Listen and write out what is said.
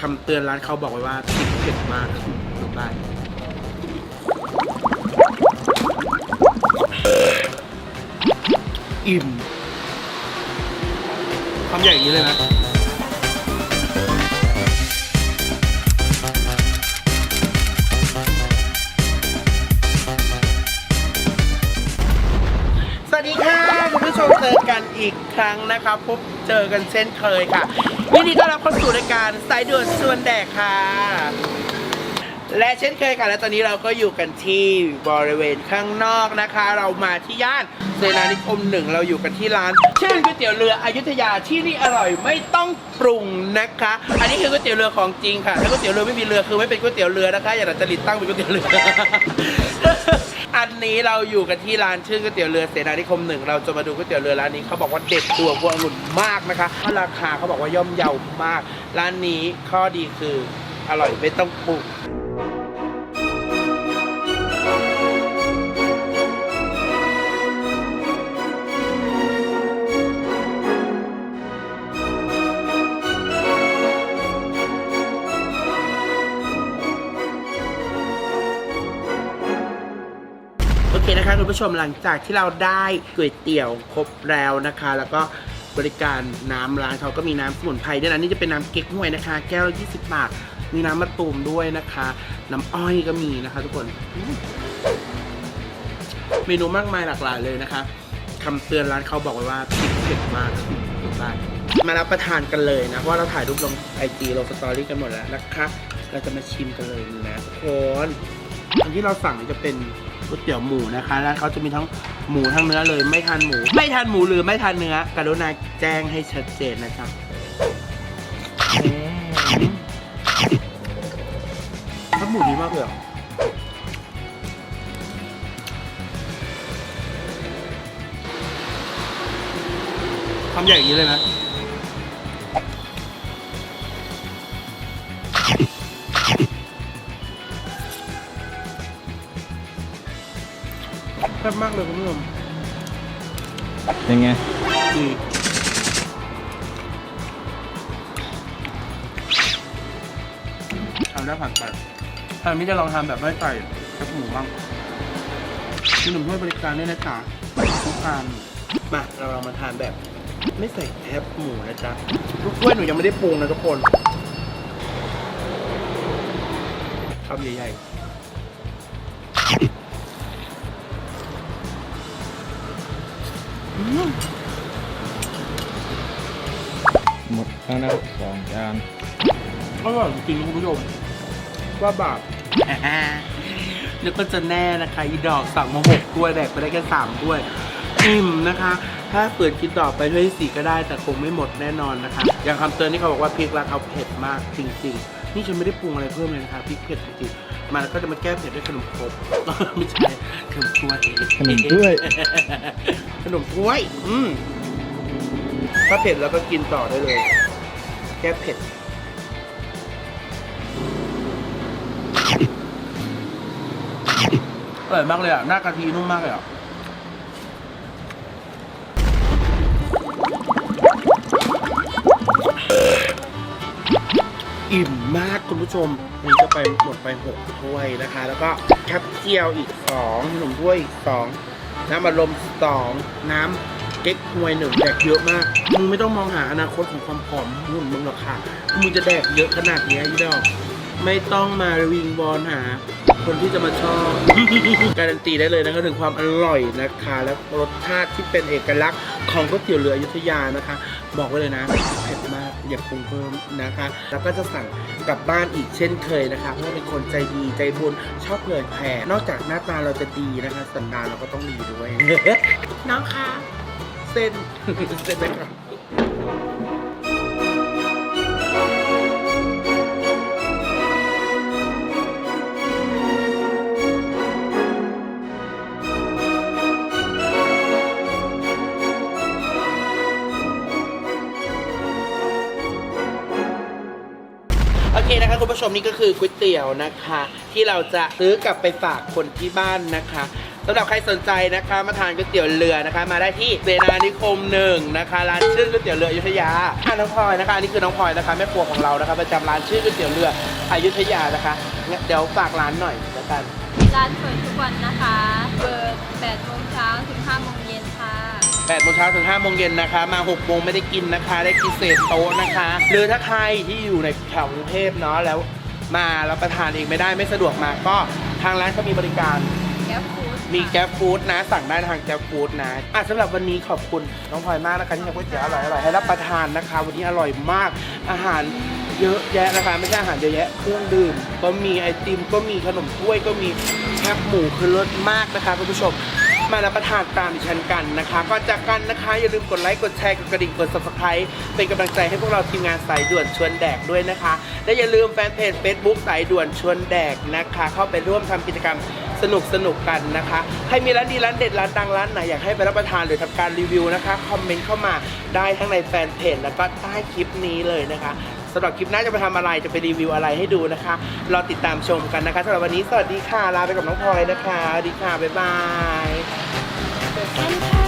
คำเตือนร้านเขาบอกไว้ว่าพริกเผ็ดมากดูได้อิ่มคำใหญ่อย่างนี้เลยนะ เจอกันอีกครั้งนะครับพบเจอกันเช่นเคยค่ะยินดีต้อนรับเข้าสู่รายการสายด่วนชวนแดกค่ะ และเช่นเคยค่ะ และตอนนี้เราก็อยู่กันที่บริเวณข้างนอกนะคะ เรามาที่ย่านเซนานิคมหนึ่งเราอยู่กันที่ร้านเช่นก๋วยเตี๋ยวเรืออยุธยาที่นี่อร่อยไม่ต้องปรุงนะคะ อันนี้คือก๋วยเตี๋ยวเรือของจริงค่ะถ้าก๋วยเตี๋ยวเรือไม่มีเรือคือไม่เป็นก๋วยเตี๋ยวเรือนะคะ อย่าดัดจริตตั้งเป็นก๋วยเตี๋ยวเรือ วันนี้เราอยู่กันที่ร้านชื่อก๋วยเตี๋ยวเรือเสนานิคมหนึ่งเราจะมาดูก๋วยเตี๋ยวเรือร้านนี้เขาบอกว่าเด็ดตัวพวงหลุ่นมากนะคะราะราคาเขาบอกว่าย่อมเยาวมาก ร้านนี้ข้อดีคืออร่อยไม่ต้องปรุง คุณผู้ชมหลังจากที่เราได้ก๋วยเตี๋ยวครบแล้วนะคะ แล้วก็บริการน้ำร้านเขาก็มีน้ำสมุนไพรด้วยนะนี่จะเป็นน้ำเก๊กฮวยนะคะ แก้วละ20 บาท มีน้ำมะตูมด้วยนะคะ น้ำอ้อยก็มีนะคะ ทุกคนเมนูมากมายหลากหลายเลยนะคะคำเตือนร้านเขาบอกไว้ว่าพริกเผ็ดมากดูได้มารับประทานกันเลยนะเพราะว่าเราถ่ายรูปลงไอจีลงสตอรี่กันหมดแล้วนะคะ เราจะมาชิมกันเลยนะทุกคนอันที่เราสั่งนี่จะเป็น ก๋วยเตี๋ยวหมูนะคะร้านเขาจะมีทั้งหมูทั้งเนื้อเลย ไม่ทานหมู ไม่ทานหมูหรือไม่ทานเนื้อ กรุณาแจ้งให้ชัดเจนนะครับอืมข้าวหมูดีมากเลยอะคำใหญ่อย่างนี้เลยนะ มากเลยคุณผู้ชมเป็นไงดีทำได้ผ่านไปทางนี้จะลองทำแบบไม่ใส่แคบหมูบ้างมีหนุ่มช่วยบริการด้วยนะจ๊ะทุกทานมาเราลองมาทานแบบ ไม่ใส่แคบหมูนะจ๊ะทุกถ้วยหนูยังไม่ได้ปรุงนะทุกคนคำใหญ่ๆ หมดแล้วนะครับสองจานอร่อยจริงๆคุณผู้ชมว่าบาปแล้วก็จะแน่นะคะ อีดอกสั่งมาหกถ้วยแดกไปได้แค่สามถ้วยอิ่มนะคะ ถ้าเปิดกินต่อไปถ้วยที่สี่ก็ได้แต่คงไม่หมดแน่นอนนะคะ อย่างคำเตือนที่เขาบอกว่าพริกร้านเขาเผ็ดมากจริง ๆ นี่ฉันไม่ได้ปรุงอะไรเพิ่มเลยนะคะพริกเผ็ดจริงๆมันก็จะมาแก้เผ็ดด้วยขนมครกไม่ใช่ขนมถ้วยขนมถ้วย ขนมถ้วย อืมถ้าเผ็ดแล้วก็กินต่อได้เลยแก้เผ็ด อร่อยมากเลยอะ หน้ากะทินุ่มมากเลยอะ อิ่มมากคุณผู้ชมนี่ก็ไปหมดไปหกถ้วยนะคะ แล้วก็แคปเจียวอีกสองขนมถ้วยอีกสอง น้ำอัดลมสองน้ำเก๊กฮวยหนึ่งแดกเยอะมาก มึงไม่ต้องมองหาอนาคตของความผอมหุ่นมึงหรอกค่ะมึงจะแดกเยอะขนาดนี้ยี่ดอก ไม่ต้องมาวิงบอลหา คนที่จะมาชอบ การันตีได้เลยนะคะถึงความอร่อยนะคะ และรสชาติที่เป็นเอกลักษณ์ของก๋วยเตี๋ยวเรืออยุธยานะคะ บอกไว้เลยนะเผ็ดมากอย่าปรุงเพิ่มนะคะ แล้วก็จะสั่งกลับบ้านอีกเช่นเคยนะคะ เพราะว่าเป็นคนใจดีใจบุญชอบเผยแผ่นอกจากหน้าตาเราจะดีนะคะ สันดานเราก็ต้องดีด้วย น้องคะเส้นเส้นไหมครั เคนะคะคุณผู้ชมนี่ก็คือก๋วยเตี๋ยวนะคะ ที่เราจะซื้อกลับไปฝากคนที่บ้านนะคะสำหรับใครสนใจนะคะมาทานก๋วยเตี๋ยวเรือนะคะ มาได้ที่เสนานิคมหนึ่งนะคะร้านชื่อก๋วยเตี๋ยวเรืออยุธยาอ่าน้องพลอยนะคะอันนี้คือน้องพลอยนะคะแม่ครัวของเรานะคะประจำร้านชื่อก๋วยเตี๋ยวเรืออยุธยานะคะงั้นเดี๋ยวฝากร้านหน่อยแล้วกัน ร้านเปิดทุกวันนะคะ เปิด8โมงเช้าถึง5โมงเย็นค่ะ 8โมงเช้าถึง5โมงเย็นนะคะ มา6โมงไม่ได้กินนะคะ ได้กินเศษโต๊ะนะคะ หรือถ้าใครที่อยู่ในแถวกรุงเทพเนาะแล้วมารับประทานเองไม่ได้ไม่สะดวกมาก็ทางร้านเขามีบริการ แก๊ปฟู้ดมีแก๊ปฟู้ดนะ สั่งได้ทางแก๊ปฟู้ดนะอะสำหรับวันนี้ขอบคุณน้องพลอยมากนะคะที่ทำก๋วยเตี๋ยวอร่อยอร่อยให้รับประทานนะคะ วันนี้อร่อยมาก อาหารเยอะแยะนะคะไม่ใช่อาหารเยอะแยะเครื่องดื่ม ก็มีไอติมก็มีขนมถ้วยก็มีแคบหมูคือรสมากนะคะคุณผู้ชม มารับประทานตามดิฉันกันนะคะก่อนจากกันนะคะอย่าลืมกดไลค์กดแชร์กดกระดิ่งกด subscribe เป็นกำลังใจให้พวกเราทีมงานสายด่วนชวนแดกด้วยนะคะ และอย่าลืมแฟนเพจ Facebook สายด่วนชวนแดกนะคะ เข้าไปร่วมทำกิจกรรม สนุกสนุกกันนะคะ ใครมีร้านดีร้านเด็ดร้านดังร้านไหนอยากให้ไปรับประทานหรือทำการรีวิวนะคะ คอมเมนต์เข้ามาได้ทั้งในแฟนเพจแล้วก็ใต้คลิปนี้เลยนะคะสำหรับคลิปหน้าจะไปทำอะไรจะไปรีวิวอะไรให้ดูนะคะรอติดตามชมกันนะคะสำหรับวันนี้สวัสดีค่ะลาไปกับน้องพลอยนะคะสวัสดีค่ะบ๊ายบาย